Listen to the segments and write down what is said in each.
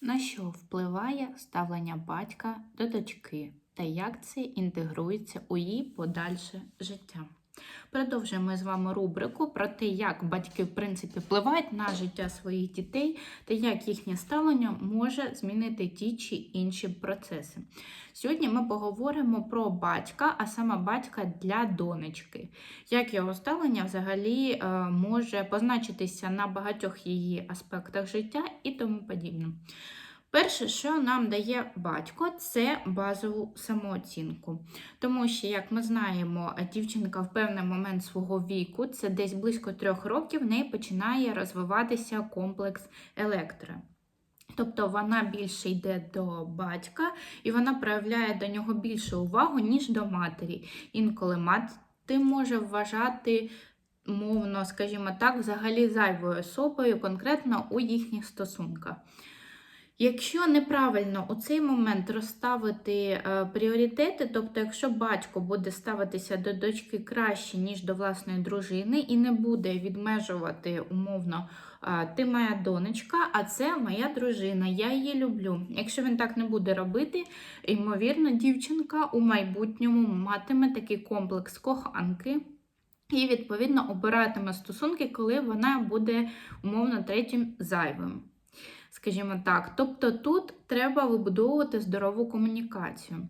На що впливає ставлення батька до дочки та як це інтегрується у її подальше життя? Продовжуємо з вами рубрику про те, як батьки в принципі впливають на життя своїх дітей та як їхнє ставлення може змінити ті чи інші процеси. Сьогодні ми поговоримо про батька, а саме батька для донечки, як його ставлення взагалі е, може позначитися на багатьох її аспектах життя і тому подібне. Перше, що нам дає батько, це базову самооцінку. Тому що, як ми знаємо, дівчинка в певний момент свого віку, це десь близько трьох років, в неї починає розвиватися комплекс електро. Тобто вона більше йде до батька і вона проявляє до нього більше увагу, ніж до матері. Інколи мати може вважати. Мовно, скажімо так, взагалі зайвою особою конкретно у їхніх стосунках. Якщо неправильно у цей момент розставити е, пріоритети, тобто, якщо батько буде ставитися до дочки краще, ніж до власної дружини, і не буде відмежувати умовно, е, ти моя донечка, а це моя дружина, я її люблю. Якщо він так не буде робити, ймовірно, дівчинка у майбутньому матиме такий комплекс коханки. І, відповідно, обиратиме стосунки, коли вона буде умовно третім зайвим скажімо так. Тобто тут треба вибудовувати здорову комунікацію.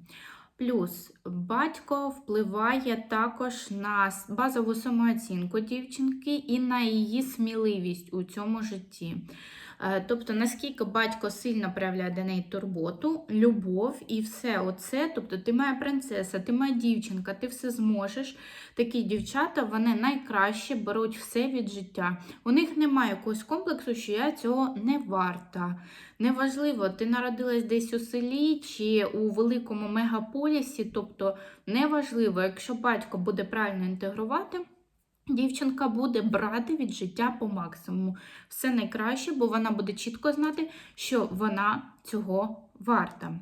Плюс батько впливає також на базову самооцінку дівчинки і на її сміливість у цьому житті. Е, тобто, наскільки батько сильно проявляє до неї турботу, любов і все оце. Тобто, ти моя принцеса, ти моя дівчинка, ти все зможеш. Такі дівчата вони найкраще беруть все від життя. У них немає якогось комплексу, що я цього не варта. Неважливо, ти народилась десь у селі чи у великому мегаполісі, тобто неважливо, якщо батько буде правильно інтегрувати. Дівчинка буде брати від життя по максимуму. Все найкраще, бо вона буде чітко знати, що вона цього варта.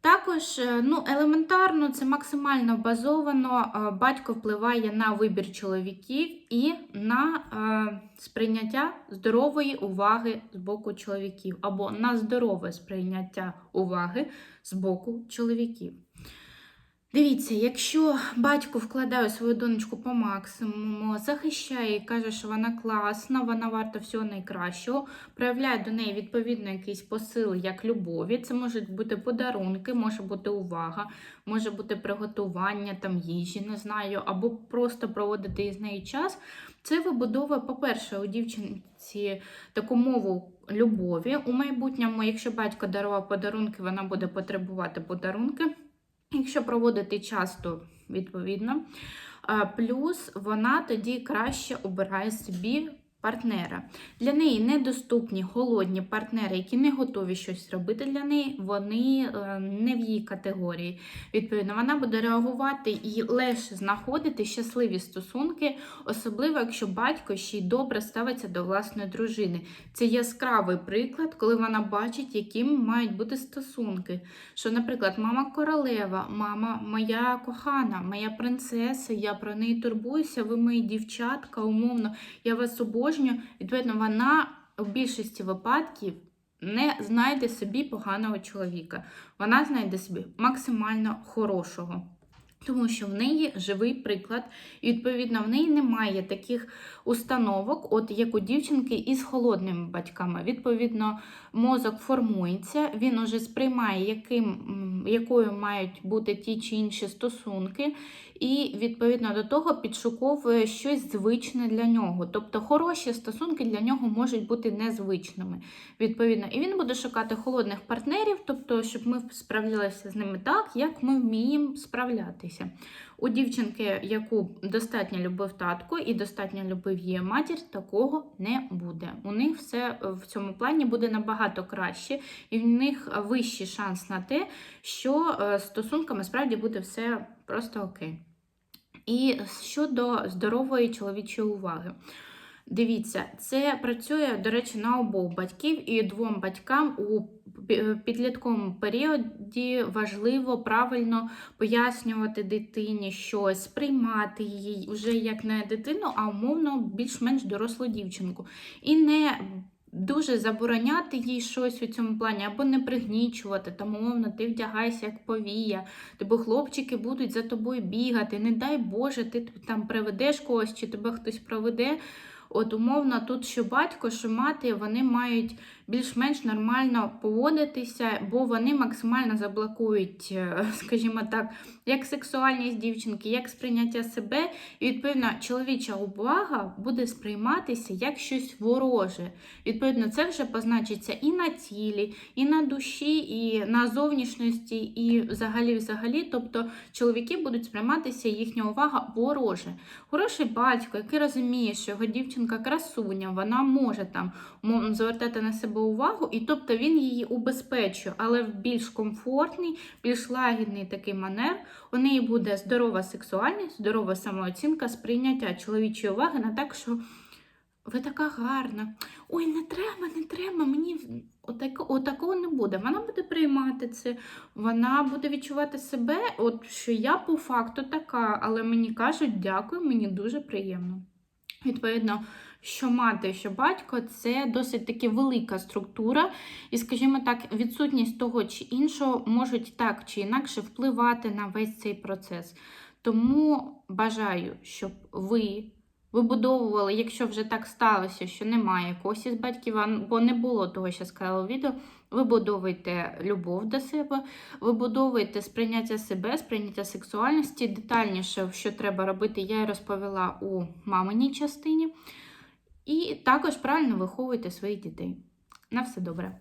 Також е, ну, елементарно, це максимально базовано, е, батько впливає на вибір чоловіків і на е, сприйняття здорової уваги з боку чоловіків, або на здорове сприйняття уваги з боку чоловіків. Дивіться, якщо батько вкладає свою донечку по максимуму, захищає і каже, що вона класна, вона варта всього найкращого, проявляє до неї відповідно якийсь посил як любові. Це можуть бути подарунки, може бути увага, може бути приготування там їжі, не знаю, або просто проводити із нею час. Це вибудовує, по-перше, у дівчинці таку мову любові. У майбутньому, якщо батько дарував подарунки, вона буде потребувати подарунки. Якщо проводити часто, відповідно. Плюс вона тоді краще обирає собі партнера. Для неї недоступні голодні партнери, які не готові щось робити для неї, вони е, не в її категорії. Відповідно, вона буде реагувати і легше знаходити щасливі стосунки, особливо, якщо батько ще й добре ставиться до власної дружини. Це яскравий приклад, коли вона бачить, якими мають бути стосунки. Що, наприклад, мама королева, мама моя кохана, моя принцеса, я про неї турбуюся, ви мої дівчатка, умовно, я вас обожнюю обожнюю, відповідно, вона в більшості випадків не знайде собі поганого чоловіка. Вона знайде собі максимально хорошого. Тому що в неї живий приклад, і, відповідно, в неї немає таких установок, от як у дівчинки із холодними батьками. Відповідно, мозок формується, він уже сприймає, яким, якою мають бути ті чи інші стосунки, і відповідно до того підшуковує щось звичне для нього. Тобто хороші стосунки для нього можуть бути незвичними. Відповідно, І він буде шукати холодних партнерів, тобто, щоб ми справлялися з ними так, як ми вміємо справлятися. У дівчинки, яку достатньо любив татко і достатньо любив її матір, такого не буде. У них все в цьому плані буде набагато краще, і в них вищий шанс на те, що е, стосунками справді буде все просто окей. І щодо здорової чоловічої уваги. Дивіться, це працює, до речі, на обох батьків і двом батькам у підлітковому періоді важливо правильно пояснювати дитині щось, сприймати її вже як не дитину, а умовно більш-менш дорослу дівчинку. І не дуже забороняти їй щось у цьому плані, або не пригнічувати, там, умовно, ти вдягайся як повія, бо хлопчики будуть за тобою бігати, не дай Боже, ти там приведеш когось, чи тебе хтось проведе. От умовно, тут що батько, що мати, вони мають більш-менш нормально поводитися, бо вони максимально заблокують, е, скажімо так, як сексуальність дівчинки, як сприйняття себе. І відповідно, чоловіча увага буде сприйматися як щось вороже. Відповідно, це вже позначиться і на тілі, і на душі, і на зовнішності, і взагалі, взагалі. Тобто чоловіки будуть сприйматися їхня увага вороже. Хороший батько, який розуміє, що його дівчинка красуня, вона може там звертати на себе увагу, і тобто він її убезпечує, але в більш комфортний, більш лагідний такий манер. У неї буде здорова сексуальність, здорова самооцінка, сприйняття чоловічої уваги на так, що ви така гарна. Ой, не треба, не треба, мені отако, отакого не буде. Вона буде приймати це, вона буде відчувати себе, от що я по факту така, але мені кажуть дякую, мені дуже приємно. Відповідно, що мати, що батько це досить таки велика структура, і, скажімо так, відсутність того чи іншого можуть так чи інакше впливати на весь цей процес. Тому бажаю, щоб ви вибудовували, якщо вже так сталося, що немає когось із батьків, бо не було того, що сказала відео, вибудовуйте любов до себе, вибудовуйте сприйняття себе, сприйняття сексуальності. Детальніше, що треба робити, я розповіла у маминій частині. І також правильно виховуйте своїх дітей. На все добре.